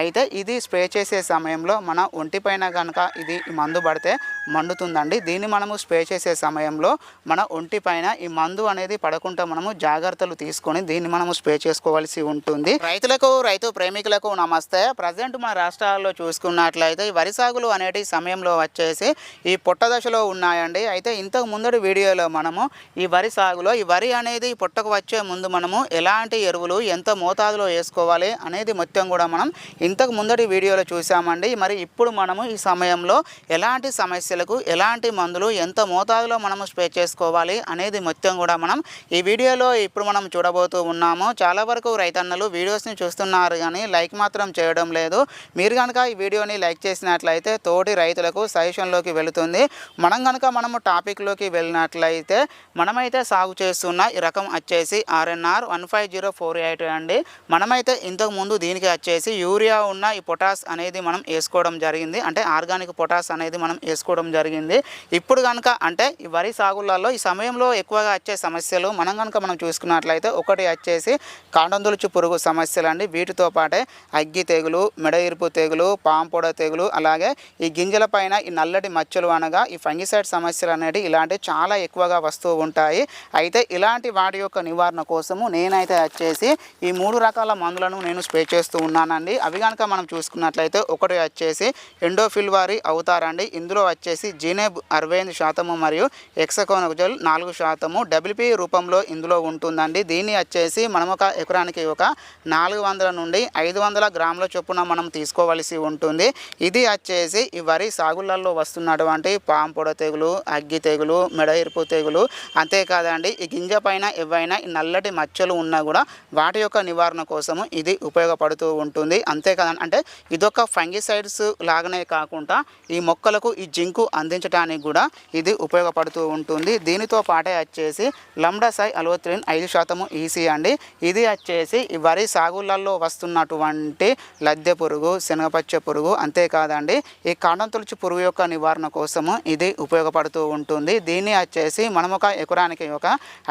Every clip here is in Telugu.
అయితే ఇది స్ప్రే చేసే సమయంలో మన ఒంటిపైన కనుక ఇది మందు పడితే మండుతుందండి. దీన్ని మనము స్ప్రే చేసే సమయంలో మన ఒంటిపైన ఈ మందు అనేది పడకుండా మనము జాగ్రత్తలు తీసుకొని దీన్ని మనము స్ప్రే చేసుకోవాల్సి ఉంటుంది. రైతులకు రైతు ప్రేమికులకు నమస్తే. ప్రజెంట్ మన రాష్ట్రాల్లో చూసుకున్నట్లయితే ఈ వరి సాగులు అనేటి సమయంలో వచ్చేసి ఈ పొట్ట దశలో ఉన్నాయండి. అయితే ఇంతకు ముందటి వీడియోలో మనము ఈ వరి సాగులో ఈ వరి అనేది పుట్టకు వచ్చే ముందు మనము ఎలాంటి ఎరువులు ఎంత మోతాదులో వేసుకోవాలి అనేది మొత్తం కూడా మనం ఇంతకు ముందటి వీడియోలో చూసామండి మరి ఇప్పుడు మనము ఈ సమయంలో ఎలాంటి సమస్యలకు ఎలాంటి మందులు ఎంత మోతాదులో మనము స్ప్రే చేసుకోవాలి అనేది మొత్తం కూడా మనం ఈ వీడియోలో ఇప్పుడు మనం చూడబోతూ ఉన్నాము. చాలా వరకు రైతన్నలు వీడియోస్ని చూస్తున్నారు కానీ లైక్ మాత్రం చేయడం లేదు. మీరు కనుక ఈ వీడియోని లైక్ చేసినట్లయితే తోటి రైతులకు సజెషన్లోకి వెళుతుంది. మనం కనుక మనము టాపిక్లోకి వెళ్ళినట్లయితే మనమైతే సాగు చేస్తున్న ఈ రకం వచ్చేసి R N R one five zero four eight అండి. మనమైతే ఇంతకు ముందు దీనికి వచ్చేసి యూరియా ఉన్న ఈ పొటాస్ అనేది మనం వేసుకోవడం జరిగింది. అంటే ఆర్గానిక్ పొటాస్ అనేది మనం వేసుకోవడం జరిగింది. ఇప్పుడు కనుక అంటే ఈ వరి సాగులలో ఈ సమయంలో ఎక్కువగా వచ్చే సమస్యలు మనం కనుక మనం చూసుకున్నట్లయితే ఒకటి వచ్చేసి కాండందులుచు పురుగు సమస్యలు అండి వీటితో పాటే అగ్గి తెగులు మెడ ఇరుపు తెగులు పాంపొడ తెగులు అలాగే ఈ గింజల పైన ఈ నల్లటి మచ్చలు అనగా ఈ ఫంగిసైడ్ సమస్యలు అనేవి ఇలాంటివి చాలా ఎక్కువగా వస్తూ ఉంటాయి. అయితే ఇలాంటి వాటి యొక్క నివారణ కోసము నేనైతే వచ్చేసి ఈ మూడు రకాల మందులను నేను స్ప్రే చేస్తూ ఉన్నానండి. అవి కనుక మనం చూసుకున్నట్లయితే ఒకటి వచ్చేసి ఎండోఫిల్ వారి అవుతారండి. ఇందులో వచ్చేసి జీనేబ్ అరవై ఎనిమిది శాతము మరియు ఎక్సకోనజల్ నాలుగు శాతము డబ్ల్యూపీ రూపంలో ఇందులో ఉంటుందండి. దీన్ని వచ్చేసి మనం ఒక ఎకరానికి ఒక నాలుగు వందల నుండి ఐదు వందల గ్రాముల చొప్పున మనం తీసుకోవలసి ఉంటుంది. ఇది వచ్చేసి ఈ వరి సాగులలో వస్తున్నటువంటి పాంపొడ తెగులు అగ్గి తెగులు మెడ ఇరుపు తెగులు. అంతేకాదండి ఈ గింజ పైన ఏవైనా ఈ నల్లటి మచ్చలు ఉన్నా కూడా వాటి యొక్క నివారణ కోసము ఇది ఉపయోగపడుతూ ఉంటుంది. అంతే అంతేకాదండి అంటే ఇదొక ఫంగిసైడ్స్ లాగానే కాకుండా ఈ మొక్కలకు ఈ జింకు అందించడానికి కూడా ఇది ఉపయోగపడుతూ ఉంటుంది. దీనితో పాటే వచ్చేసి లంబడసాయి అల్వత్రిన్ ఐదు శాతము ఈసీ అండి. ఇది వచ్చేసి వరి సాగులలో వస్తున్నటువంటి లద్దె పురుగు శనగపచ్చ పురుగు అంతేకాదండి ఈ కాండం తులుచు పురుగు యొక్క నివారణ కోసము ఇది ఉపయోగపడుతూ ఉంటుంది. దీన్ని వచ్చేసి మనం ఒక ఎకరానికి ఒక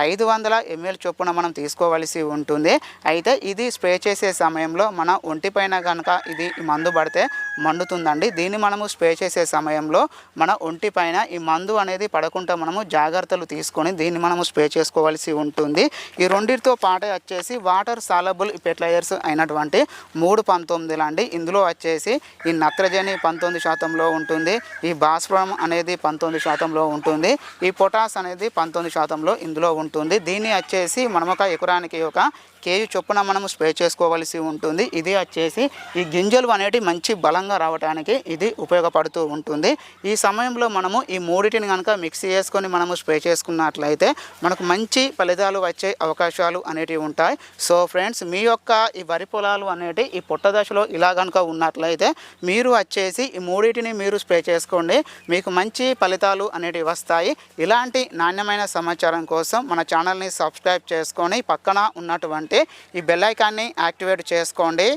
ఐదు వందల ఎంఎల్ చొప్పున మనం తీసుకోవలసి ఉంటుంది. అయితే ఇది స్ప్రే చేసే సమయంలో మన ఒంటిపైన కనుక ఇది మందు పడితే మండుతుందండి. దీన్ని మనము స్ప్రే చేసే సమయంలో మన ఒంటి పైన ఈ మందు అనేది పడకుండా మనము జాగ్రత్తలు తీసుకొని దీన్ని మనము స్ప్రే చేసుకోవాల్సి ఉంటుంది. ఈ రెండింటితో పాటే వచ్చేసి వాటర్ సాలబుల్ ఫెర్టిలైజర్స్ అయినటువంటి మూడు పంతొమ్మిదిలు అండి. ఇందులో వచ్చేసి ఈ నత్రజని పంతొమ్మిది శాతంలో ఉంటుంది. ఈ భాస్వరం అనేది పంతొమ్మిది శాతంలో ఉంటుంది. ఈ పొటాస్ అనేది పంతొమ్మిది శాతంలో ఇందులో ఉంటుంది. దీన్ని వచ్చేసి మనం ఒక ఎకరానికి ఒక కేజీ చొప్పున మనము స్ప్రే చేసుకోవలసి ఉంటుంది. ఇది వచ్చేసి ఈ గింజలు అనేటివి మంచి బలంగా రావడానికి ఇది ఉపయోగపడుతూ ఉంటుంది. ఈ సమయంలో మనము ఈ మూడిటిని కనుక మిక్స్ చేసుకొని మనము స్ప్రే చేసుకున్నట్లయితే మనకు మంచి ఫలితాలు వచ్చే అవకాశాలు అనేటివి ఉంటాయి. సో ఫ్రెండ్స్ మీ యొక్క ఈ వరి పొలాలు అనేటి ఈ పుట్టదశలో ఇలా కనుక ఉన్నట్లయితే మీరు వచ్చేసి ఈ మూడింటిని మీరు స్ప్రే చేసుకోండి. మీకు మంచి ఫలితాలు అనేటివి వస్తాయి. ఇలాంటి నాణ్యమైన సమాచారం కోసం మన ఛానల్ని సబ్స్క్రైబ్ చేసుకొని పక్కన ఉన్నటువంటి ఈ బెల్లైకాన్ని యాక్టివేట్ చేసుకోండి.